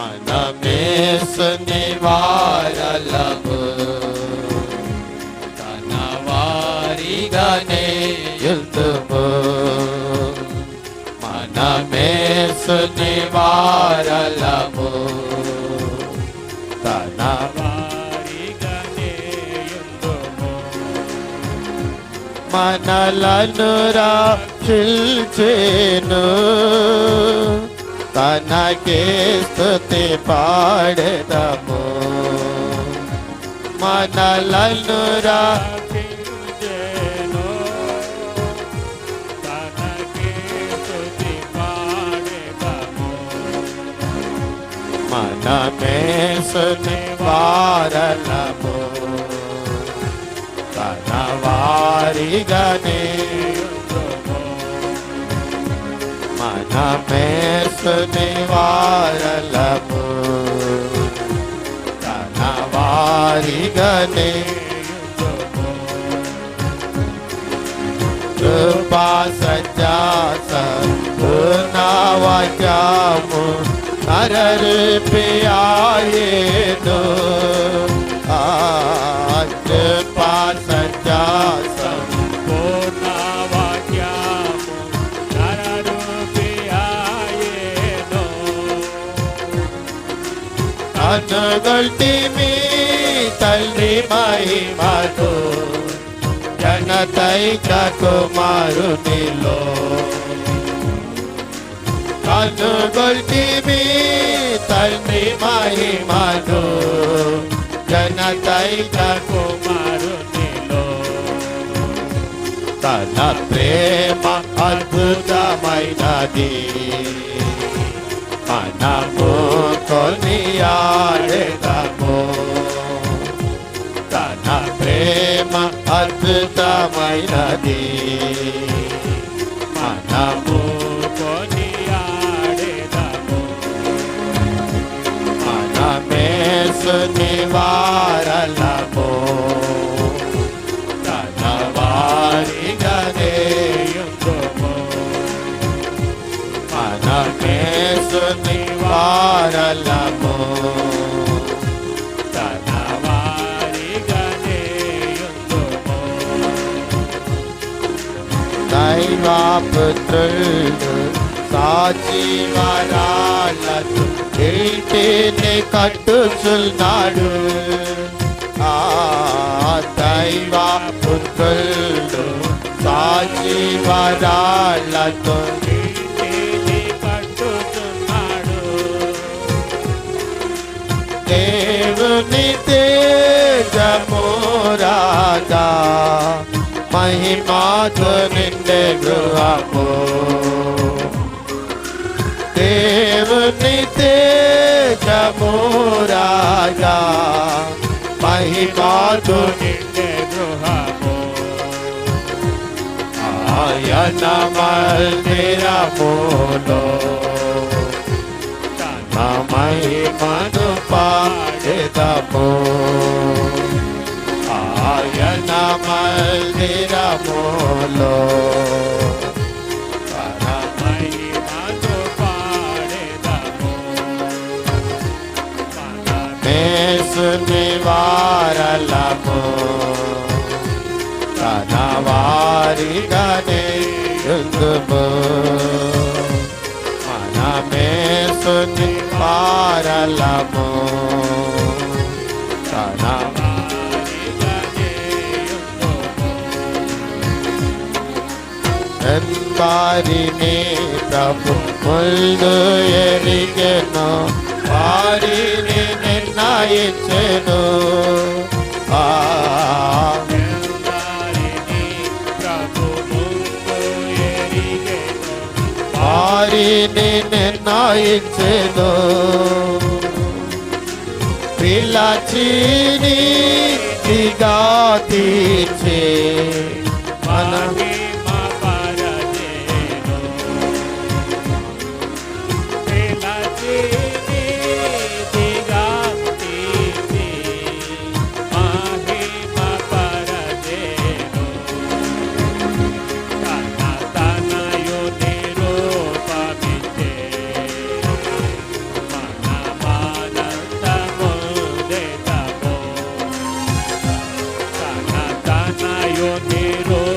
మనమేసుని వారలము తన వారిగానే యుద్ధము మనమేసుని వారలము తన వారిగానే యుద్ధము మనలను రక్షించేను తనకే స్తుతి పాడదము మనలను రక్షించెను. తనకే స్థుతి పాడదము. స్తుతి మనమే సుని వారలము తన వారిగానే మనమే వారలము తన వారిగానే కృపా సజ్జాస పూర్ణవాక్యము నరరిపియాయేను ఆ కృపా అనుగొల్టి మీ తల్లి మహిమను జనతైక కుమారునిలో అనుగొల్టి మీ తల్లి మహిమను జనతైక కుమారునిలో తన ప్రేమ అద్భుతమైనది మనము కొనియాడెదము తన ప్రేమ అద్భుతమైనది మనము కొనియాడెదము. మనమేసుని వారలము తన వారిగానే యుద్ధము. మనమేసుని నివారలము తన సాచి వరాలతో ఇంటిని కట్టుచున్నాడు. ఆ దైవపుత్రుడు సాచి వరాలతో దేవుని తేజము రాగా మహిమాతో నిండే గృహము. దేవుని తేజము రాగా మహిమాతో నిండే గృహము. ఆయన మందిరములో. తన మహిమను మందిరములో తన తన వారిగానే యుద్ధము మన మేసుని తన ఎంబారిని ప్రభు ముందు ఎరిగెను. వారిని నిర్ణయించెను ఆ. వారిని ప్రభు నిర్ణయించెను పిలచిని దిగా తీర్చే. మన Lord.